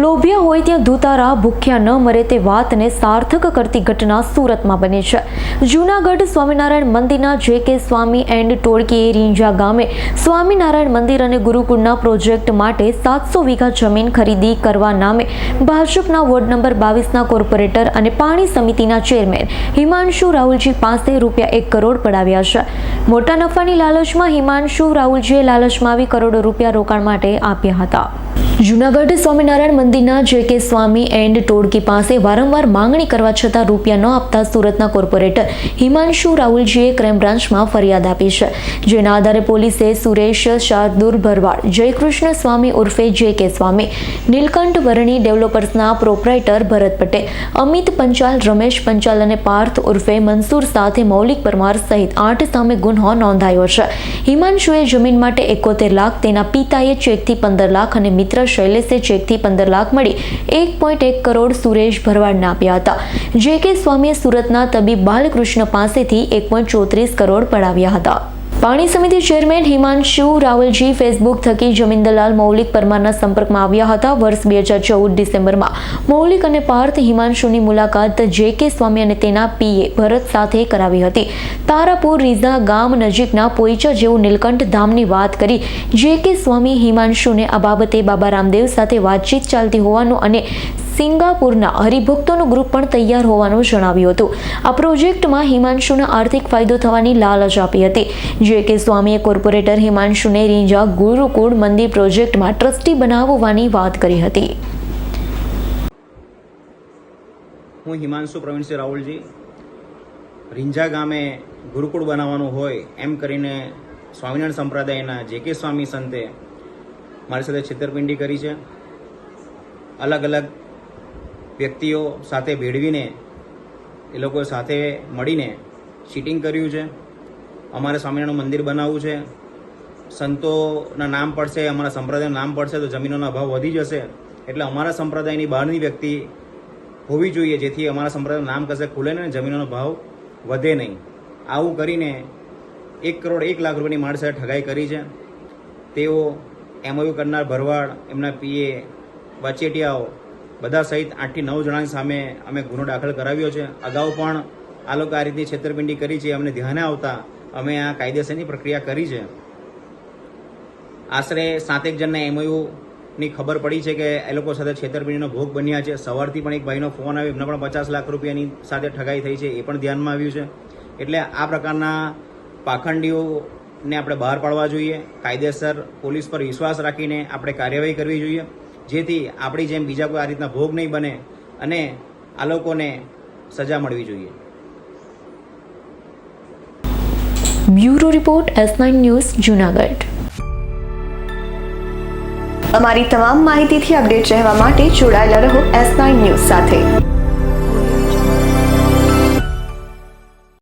લોભ્યા હોય ત્યાં ધૂતારા ભૂખ્યા ન મરે તે વાતને સાર્થક કરતી ઘટના સુરતમાં બની છે. જૂનાગઢ સ્વામિનારાયણ મંદિરના જે કે સ્વામી એન્ડ ટોળકીએ રીંજા ગામે સ્વામિનારાયણ મંદિર અને ગુરુકુળના પ્રોજેક્ટ માટે સાતસો વીઘા જમીન ખરીદી કરવા નામે ભાજપના વોર્ડ નંબર બાવીસના કોર્પોરેટર અને પાણી સમિતિના ચેરમેન હિમાંશુ રાહુલજી પાસે રૂપિયા એક કરોડ પડાવ્યા છે. મોટા નફાની લાલચમાં હિમાંશુ રાહુલજીએ લાલચમાં આવી કરોડો રૂપિયા રોકાણ માટે આપ્યા હતા. જૂનાગઢ સ્વામિનારાયણ મંદિરના જે કે સ્વામી એન્ડ ટોળકી પાસે વારંવાર માંગણી કરવા છતાં રૂપિયા ન આપતા સુરતના કોર્પોરેટર હિમાંશુ રાહુલજીએ ક્રાઇમ બ્રાન્ચમાં ફરિયાદ આપી છે, જેના આધારે પોલીસે સુરેશ શાર્દુર ભરવાડ, જયકૃષ્ણ સ્વામી ઉર્ફે જે કે સ્વામી, નીલકંઠ વરણી ડેવલપર્સના પ્રોપરાઇટર ભરત પટેલ, અમિત પંચાલ, રમેશ પંચાલ અને પાર્થ ઉર્ફે મનસુર સાથે મૌલિક પરમાર સહિત આઠ સામે ગુન્હો નોંધાયો છે. હિમાંશુએ જમીન માટે એકોતેર લાખ, તેના પિતાએ ચેકથી પંદર લાખ અને મિત્ર શૈલેષે ચેકથી પંદર લાખ મળી. એક પોઈન્ટ એક કરોડ સુરેશ ભરવાડને આપ્યા હતા. જે કે સ્વામીએ સુરતના તબીબ બાલકૃષ્ણ પાસેથી એક પોઈન્ટ ચોત્રીસ કરોડ પડાવ્યા હતા. પાણી સમિતિ ચેરમેન હિમાંશુ રાવલજી ફેસબુક થકી જમીન દલાલ મૌલિક પરમારના સંપર્કમાં આવ્યા હતા. વર્ષ બે હજાર ચૌદ ડિસેમ્બરમાં મૌલિક અને પાર્થ હિમાંશુની મુલાકાત જે કે સ્વામી અને તેના પીએ ભરત સાથે કરાવી હતી. તારાપુર રીઝા ગામ નજીકના પોઈચા જેવું નીલકંઠ ધામની વાત કરી. જે કે સ્વામી હિમાંશુને આ બાબતે બાબા રામદેવ સાથે વાતચીત ચાલતી હોવાનું અને સિંગાપુરના હરિભક્તોનું ગ્રુપ પણ તૈયાર હોવાનું જણાવ્યું હતું. આ પ્રોજેક્ટમાં હિમાંશુને આર્થિક ફાયદો થવાની લાલચ આપી હતી. જે કે સ્વામીએ કોર્પોરેટર હિમાંશુને રીંજા ગુરુકુળ મંદિર પ્રોજેક્ટમાં ટ્રસ્ટી બનાવવાની વાત કરી હતી. હું હિમાંશુ પ્રવીણસિંહ રાહુલજી. રીંજા ગામે ગુરુકુળ બનાવવાનું હોય એમ કરીને સ્વામિનારાયણ સંપ્રદાયના જે કે સ્વામી સંતે મારી સાથે છેતરપિંડી કરી છે. અલગ અલગ વ્યક્તિઓ સાથે ભેળવીને, એ લોકો સાથે મળીને શીટિંગ કર્યું છે. અમારે સ્વામિનારાયણ મંદિર બનાવવું છે. સંતોના નામ પડશે, અમારા સંપ્રદાયનું નામ પડશે, તો જમીનોનો અભાવ વધી જશે. એટલે અમારા સંપ્રદાયની બહારની વ્યક્તિ હોવી જોઈએ, જેથી અમારા સંપ્રદાયનું નામ કશે ખુલે ને જમીનોનો ભાવ વધે નહીં. આવું કરીને એક કરોડ એક લાખ રૂપિયાની માણસે ઠગાઈ કરી છે. તેઓ એમઓયુ કરનાર ભરવાડ, એમના પીએ વચેટિયાઓ બધા સહિત આઠથી નવ જણાની સામે અમે ગુનો દાખલ કરાવ્યો છે. અગાઉ પણ આ લોકો આ રીતની છેતરપિંડી કરી છે, અમને ધ્યાને આવતા અમે આ કાયદેસરની પ્રક્રિયા કરી છે. આશરે સાતેક જણના એમઓયુની ખબર પડી છે કે એ લોકો સાથે છેતરપિંડીનો ભોગ બન્યા છે. સવારથી પણ એક ભાઈનો ફોન આવ્યો, એમને પણ પચાસ લાખ રૂપિયાની સાથે ઠગાઈ થઈ છે, એ પણ ધ્યાનમાં આવ્યું છે. એટલે આ પ્રકારના પાખંડીઓને આપણે બહાર પાડવા જોઈએ. કાયદેસર પોલીસ પર વિશ્વાસ રાખીને આપણે કાર્યવાહી કરવી જોઈએ. જેથી આપણી જેમ બીજા કોઈ આ રીતના ભોગ નહીં બને અને આ લોકોને સજા મળવી જોઈએ. Bureau report S nine news, Junagadh. અમારી તમામ માહિતીથી અપડેટ રહેવા માટે જોડાયેલા રહો એસ નાઇન ન્યૂઝ સાથે.